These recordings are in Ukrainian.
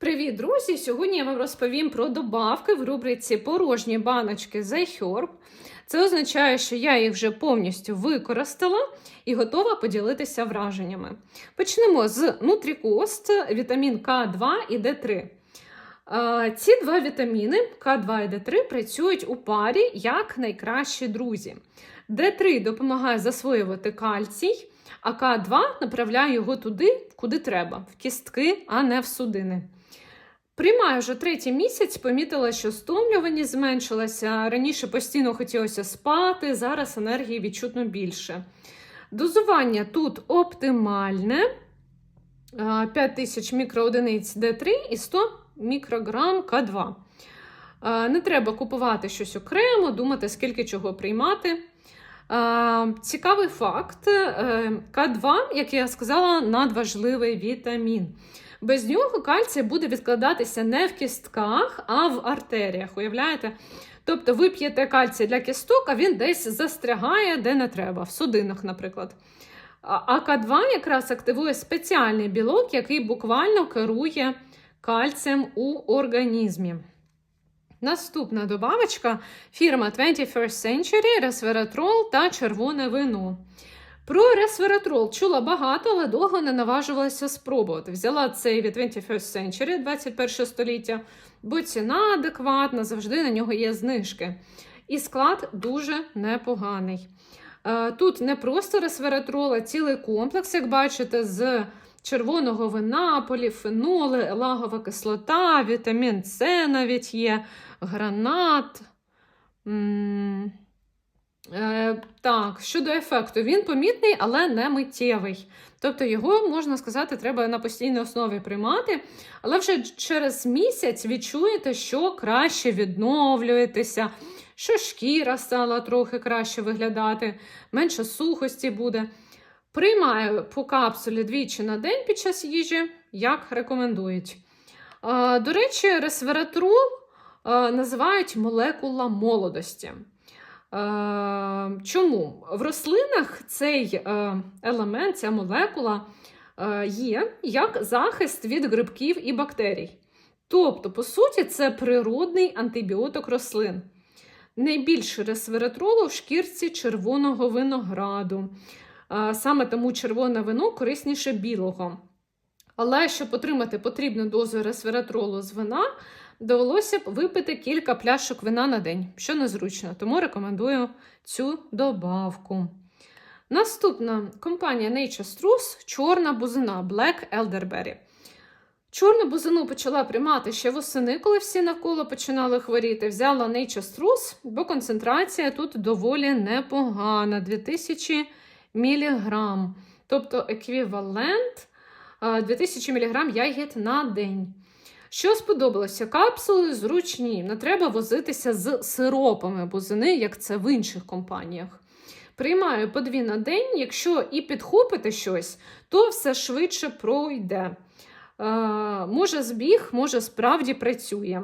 Привіт, друзі! Сьогодні я вам розповім про добавки в рубриці порожні баночки The Herb. Це означає, що я їх вже повністю використала і готова поділитися враженнями. Почнемо з Nutricost, вітамін К2 і Д3. Е, Ці два вітаміни К2 і Д3 працюють у парі як найкращі друзі. Д3 допомагає засвоювати кальцій, а К2 направляє його туди, куди треба, в кістки, а не в судини. Приймаю вже третій місяць, помітила, що стомлюваність зменшилася. Раніше постійно хотілося спати, зараз енергії відчутно більше. Дозування тут оптимальне: 5000 мікроодиниць Д3 і 100 мікрограм К2. Не треба купувати щось окремо, думати, скільки чого приймати. Цікавий факт: К2, як я сказала, надважливий вітамін. Без нього кальцій буде відкладатися не в кістках, а в артеріях. Уявляєте? Тобто ви п'єте кальцій для кісток, а він десь застрягає, де не треба, в судинах, наприклад. А К2 якраз активує спеціальний білок, який буквально керує кальцієм у організмі. Наступна добавочка фірма 21st Century, ресвератрол та червоне вино. Про ресвератрол чула багато, але довго не наважувалася спробувати. Взяла цей від 21st Century 21 століття, бо ціна адекватна, завжди на нього є знижки. І склад дуже непоганий. Тут не просто ресвератрол, а цілий комплекс, як бачите, з червоного вина, поліфеноли, лагова кислота, вітамін С навіть є, гранат. Е, Так, щодо ефекту, він помітний, але не миттєвий. Тобто його, можна сказати, треба на постійній основі приймати, але вже через місяць відчуєте, що краще відновлюєтеся, що шкіра стала трохи краще виглядати, менше сухості буде. Приймаю по капсулі двічі на день під час їжі, як рекомендують. Е, До речі, ресвератрол е, називають молекула молодості. Е, чому? В рослинах цей е, елемент, ця молекула е, є як захист від грибків і бактерій. Тобто, по суті, це природний антибіотик рослин. Найбільше ресвератролу в шкірці червоного винограду. Саме тому червоне вино корисніше білого. Але щоб отримати потрібну дозу ресвератролу з вина, довелося б випити кілька пляшок вина на день, що незручно, тому рекомендую цю добавку. Наступна компанія Nature Struss чорна бузина Black Elderberry. Чорну бузину почала приймати ще восени, коли всі навколо починали хворіти. Взяла Nature Struss, бо концентрація тут доволі непогана 2000 мг. Тобто еквівалент 2000 мг ягід на день. Що сподобалося? Капсули зручні, не треба возитися з сиропами бузини, як це в інших компаніях. Приймаю по дві на день, якщо і підхопити щось, то все швидше пройде. Е, може, збіг, може, справді працює.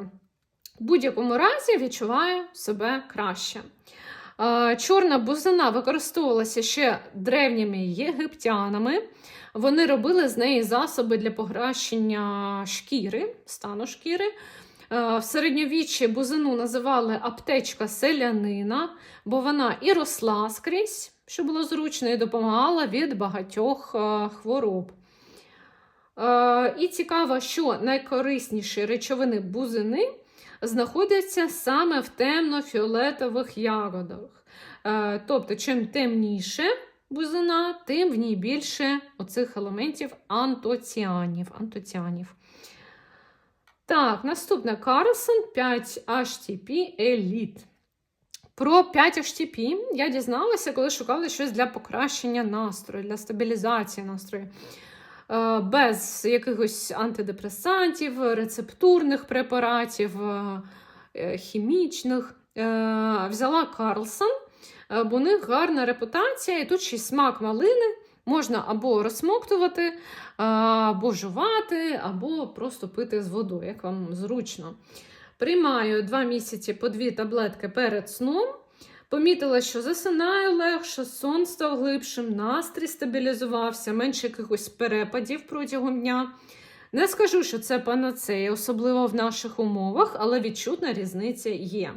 В будь-якому разі відчуваю себе краще. Чорна бузина використовувалася ще древніми єгиптянами. Вони робили з неї засоби для покращення шкіри, стану шкіри. В середньовіччі бузину називали аптечка селянина, бо вона і росла скрізь, що було зручно, і допомагала від багатьох хвороб. І цікаво, що найкорисніші речовини бузини знаходяться саме в темно-фіолетових ягодах. Тобто, чим темніше, бузина, тим в ній більше оцих елементів антоціанів. антоціанів. Так, наступне Carlson 5-HTP Elite. Про 5-HTP я дізналася, коли шукала щось для покращення настрою, для стабілізації настрою. Е, без якихось антидепресантів, рецептурних препаратів, е, е, хімічних. Взяла Карлсон. Бо у них гарна репутація, і тут ще й смак малини. Можна або розсмоктувати, або жувати, або просто пити з водою, як вам зручно. Приймаю 2 місяці по дві таблетки перед сном. Помітила, що засинаю легше, сон став глибшим, настрій стабілізувався, менше якихось перепадів протягом дня. Не скажу, що це панацея, особливо в наших умовах, але відчутна різниця є.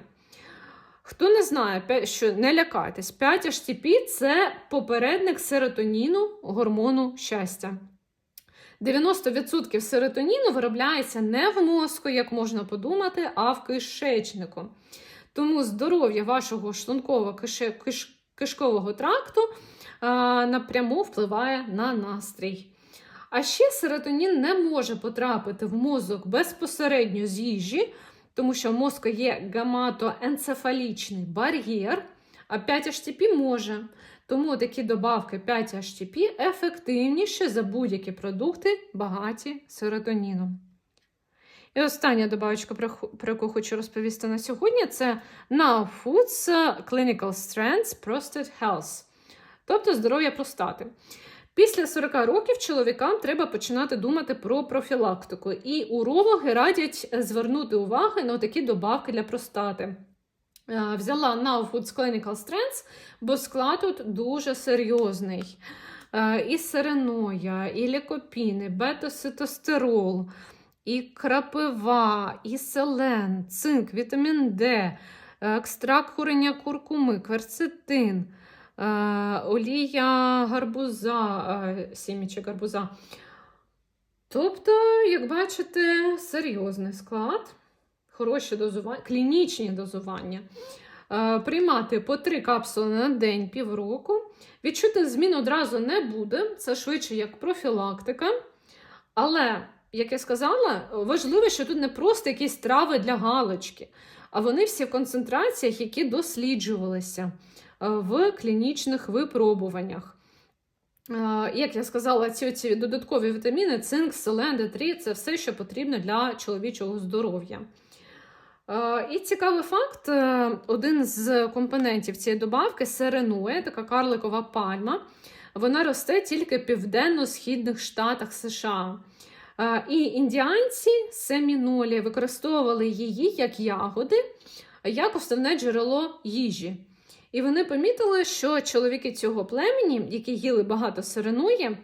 Хто не знає, що не лякайтесь, 5-HTP – це попередник серотоніну, гормону щастя. 90% серотоніну виробляється не в мозку, як можна подумати, а в кишечнику. Тому здоров'я вашого шлунково-кишкового тракту а, напряму впливає на настрій. А ще серотонін не може потрапити в мозок безпосередньо з їжі, тому що в мозку є гаматоенцефалічний бар'єр, а 5-HTP може. Тому такі добавки 5-HTP ефективніші за будь-які продукти, багаті серотоніном. І остання добавочка, про яку хочу розповісти на сьогодні, це Now Foods Clinical Strengths Prostate Health, тобто здоров'я простати. Після 40 років чоловікам треба починати думати про профілактику, і урологи радять е, звернути увагу на такі добавки для простати. Е, Взяла Now Foods Clinical Strengths, бо склад тут дуже серйозний. Е, І сереноя, і лікопіни, бета-ситостерол, і крапива, і селен, цинк, вітамін Д, е, екстракт куреня куркуми, кверцетин, е, олія гарбуза, е, сімічок гарбуза. Тобто, як бачите, серйозний склад, хороші дозування, клінічні дозування. Приймати по три капсули на день півроку. Відчути змін одразу не буде, це швидше як профілактика. Але, як я сказала, важливо, що тут не просто якісь трави для галочки, а вони всі в концентраціях, які досліджувалися е, в клінічних випробуваннях. Е, Як я сказала, ці, ці додаткові вітаміни, цинк, селен, Д3 це все, що потрібно для чоловічого здоров'я. Е, І цікавий факт: один з компонентів цієї добавки серенує, така карликова пальма. Вона росте тільки в південно-східних штатах США. Е, І індіанці семінолі використовували її як ягоди, як основне джерело їжі. І вони помітили, що чоловіки цього племені, які їли багато сиреної,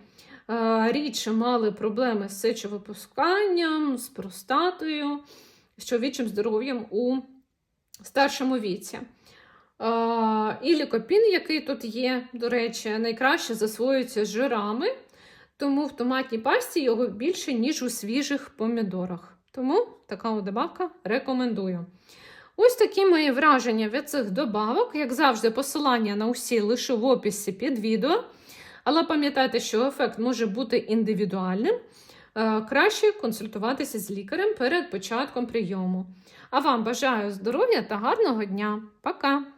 е, рідше мали проблеми з сечовипусканням, з простатою, з чоловічим здоров'ям у старшому віці. Е, І лікопін, який тут є, до речі, найкраще засвоюється жирами, тому в томатній пасті його більше, ніж у свіжих помідорах. Тому така добавка рекомендую. Ось такі мої враження від цих добавок. Як завжди, посилання на усі лише в описі під відео. Але пам'ятайте, що ефект може бути індивідуальним. Е, Краще консультуватися з лікарем перед початком прийому. А вам бажаю здоров'я та гарного дня. Пока!